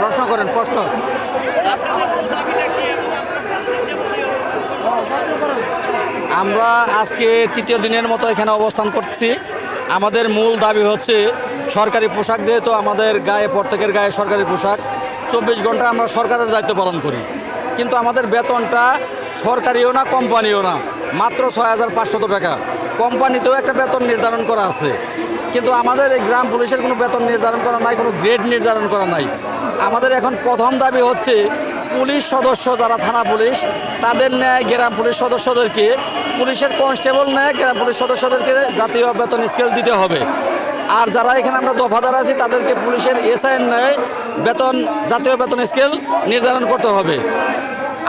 প্রশ্ন করেন, প্রশ্ন। আমরা আজকে তৃতীয় দিনের মতো এখানে অবস্থান করছি। আমাদের মূল দাবি হচ্ছে সরকারি পোশাক, যেহেতু আমাদের গায়ে, প্রত্যেকের গায়ে সরকারি পোশাক। চব্বিশ ঘণ্টা আমরা সরকারের দায়িত্ব পালন করি। কিন্তু আমাদের বেতনটা সরকারিও না, কোম্পানিও না। মাত্র ছয় হাজার পাঁচশত টাকা। কোম্পানিতেও একটা বেতন নির্ধারণ করা আছে। কিন্তু আমাদের এই গ্রাম পুলিশের কোনো বেতন নির্ধারণ করা নাই, কোনো গ্রেড নির্ধারণ করা নাই। আমাদের এখন প্রথম দাবি হচ্ছে, পুলিশ সদস্য যারা থানা পুলিশ, তাদের ন্যায় গ্রাম পুলিশ সদস্যদেরকে, পুলিশের কনস্টেবল ন্যায় গ্রাম পুলিশ সদস্যদেরকে জাতীয় বেতন স্কেল দিতে হবে। আর যারা এখানে আমরা দফাদার আছি, তাদেরকে পুলিশের এসআইয়ের ন্যায় বেতন, জাতীয় বেতন স্কেল নির্ধারণ করতে হবে।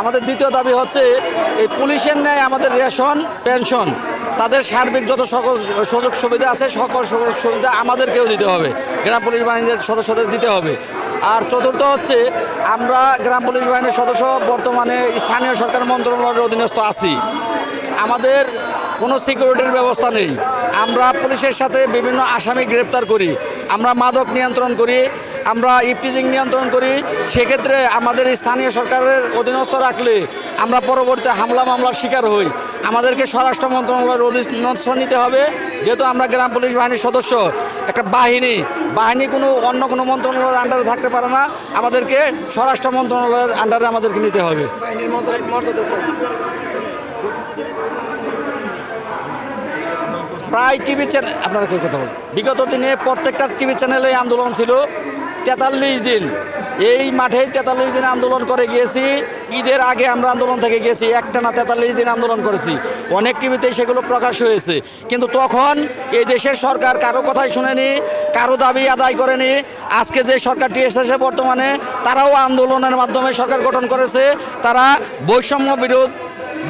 আমাদের দ্বিতীয় দাবি হচ্ছে, এই পুলিশের ন্যায় আমাদের রেশন, পেনশন তাদের সার্বিক যত সকল সুযোগ সুবিধা আছে, সকল সুযোগ সুবিধা আমাদেরকেও দিতে হবে। গ্রাম পুলিশ বাহিনীর সদস্যদের দিতে হবে। আর চতুর্থ হচ্ছে, আমরা গ্রাম পুলিশ বাহিনীর সদস্য, বর্তমানে স্থানীয় সরকার মন্ত্রণালয়ের অধীনস্থ আছি। আমাদের কোনো সিকিউরিটির ব্যবস্থা নেই। আমরা পুলিশের সাথে বিভিন্ন আসামি গ্রেপ্তার করি। আমরা মাদক নিয়ন্ত্রণ করি। আমরা ইপটিজিং নিয়ন্ত্রণ করি সেক্ষেত্রে আমাদের স্থানীয় সরকারের অধীনস্থ রাখলে আমরা পরবর্তী হামলা মামলার শিকার হই। আমাদেরকে স্বরাষ্ট্র মন্ত্রণালয়ের অধীনস্থ নিতে হবে। যেহেতু আমরা গ্রাম পুলিশ বাহিনীর সদস্য একটা বাহিনী বাহিনী কোনো অন্য কোনো মন্ত্রণালয়ের আন্ডারে থাকতে পারে না। আমাদেরকে স্বরাষ্ট্র মন্ত্রণালয়ের আন্ডারে আমাদেরকে নিতে হবে। প্রায় টিভি চ্যানেল আপনারা কথা বলুন। বিগত দিনে প্রত্যেকটা টিভি চ্যানেলে আন্দোলন ছিল। তেতাল্লিশ দিন। এই মাঠেই তেতাল্লিশ দিন আন্দোলন করে গিয়েছি। ঈদের আগে আমরা আন্দোলন থেকে গেছি একটা না তেতাল্লিশ দিন আন্দোলন করেছি। অনেক টিভিতেই সেগুলো প্রকাশ হয়েছে। কিন্তু তখন এই দেশের সরকার কারও কথাই শুনেনি, কারও দাবি আদায় করেনি। আজকে যে সরকারটি এসেছে বর্তমানে, তারাও আন্দোলনের মাধ্যমে সরকার গঠন করেছে। তারা বৈষম্য বিরোধ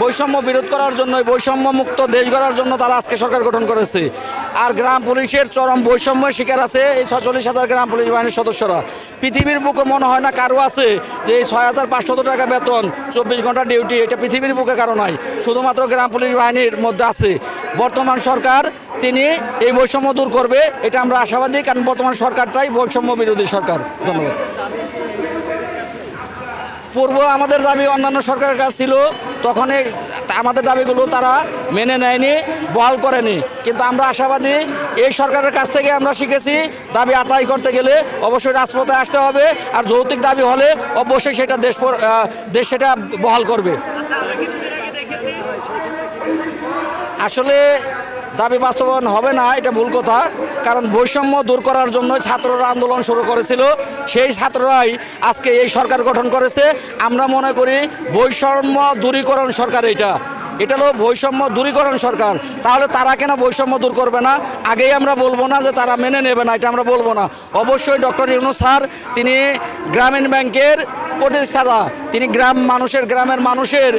বৈষম্য বিরোধ করার জন্য বৈষম্য মুক্ত দেশ গড়ার জন্য তারা আজকে সরকার গঠন করেছে। আর গ্রাম পুলিশের চরম বৈষম্যের শিকার আছে এই ছচল্লিশ হাজার গ্রাম পুলিশ বাহিনীর সদস্যরা। পৃথিবীর বুকে মনে হয় না কারও আছে যে এই ছয় হাজার পাঁচশত টাকা বেতন, চব্বিশ ঘণ্টা ডিউটি, এটা পৃথিবীর বুকে কারও নাই, শুধুমাত্র গ্রাম পুলিশ বাহিনীর মধ্যে আছে। বর্তমান সরকার, তিনি এই বৈষম্য দূর করবে, এটা আমরা আশাবাদী, কারণ বর্তমান সরকারটাই বৈষম্য বিরোধী সরকার। ধন্যবাদ। পূর্ব আমাদের দাবি অন্যান্য সরকারের কাছে ছিল তখন এই আমাদের দাবিগুলো তারা মেনে নেয়নি, বহাল করেনি। কিন্তু আমরা আশাবাদী এই সরকারের কাছ থেকে আমরা শিখেছি দাবি আদায় করতে গেলে অবশ্যই রাজপথে আসতে হবে, আর যৌতুক দাবি হলে অবশ্যই সেটা দেশ দেশ সেটা বহাল করবে। আসলে দাবি বাস্তবায়ন হবে না, এটা ভুল কথা। কারণ বৈষম্য দূর করার জন্য ছাত্ররা আন্দোলন শুরু করেছিল। সেই ছাত্ররাই আজকে এই সরকার গঠন করেছে। আমরা মনে করি বৈষম্য দূরীকরণ সরকার এটা। এটা হলো বৈষম্য দূরীকরণ সরকার। তাহলে তারা কেন বৈষম্য দূর করবে না? আগেই আমরা বলব না যে তারা মেনে নেবে না, এটা আমরা বলব না। অবশ্যই ডক্টর ইউনুস স্যার, তিনি গ্রামীণ ব্যাংকের প্রতিষ্ঠাতা, তিনি গ্রাম মানুষের, গ্রামের মানুষের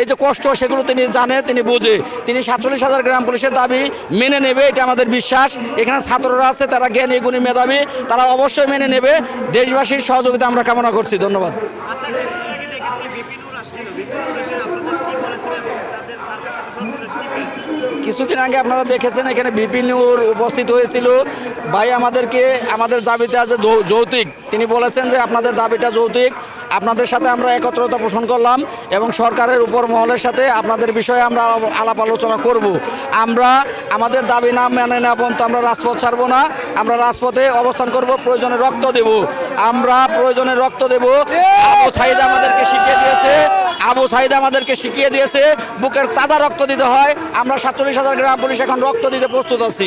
এই যে কষ্ট সেগুলো তিনি জানে, তিনি বোঝে। তিনি সাতচল্লিশ হাজার গ্রাম পুলিশের দাবি মেনে নেবে, এটা আমাদের বিশ্বাস। এখানে ছাত্ররা আছে, তারা জ্ঞানী, গুণী মেধাবী, তারা অবশ্যই মেনে নেবে। দেশবাসীর সহযোগিতা আমরা কামনা করছি, ধন্যবাদ আচ্ছা কিছুদিন আগে দেখেছি বিপিনুর আসছিল বিপিনুর এসে আপনাদের কি বলেছিলেন তাদের তার কাছে সর্বশেষ কি পেয়েছেন? কিছুদিন আগে আপনারা দেখেছেন, এখানে বিপিনুর উপস্থিত হয়েছিল। ভাই আমাদেরকে, আমাদের দাবিটা যে যৌতুক, তিনি বলেছেন যে আপনাদের দাবিটা যৌতুক, আপনাদের সাথে আমরা একত্রতা পোষণ করলাম এবং সরকারের উপর মহলের সাথে আপনাদের বিষয়ে আমরা আলাপ আলোচনা করব। আমরা আমাদের দাবি না মেনে নেওয়া পর্যন্ত আমরা রাজপথ ছাড়বো না, আমরা রাজপথে অবস্থান করব, প্রয়োজনে রক্ত দেব। আমরা প্রয়োজনে রক্ত দেব। সাইদ আমাদেরকে শিখিয়ে দিয়েছে আবু সাইদ আমাদেরকে শিখিয়ে দিয়েছে, বুকের তাজা রক্ত দিতে হয়। আমরা সাতচল্লিশ হাজার গ্রাম পুলিশ এখন রক্ত দিতে প্রস্তুত আছি।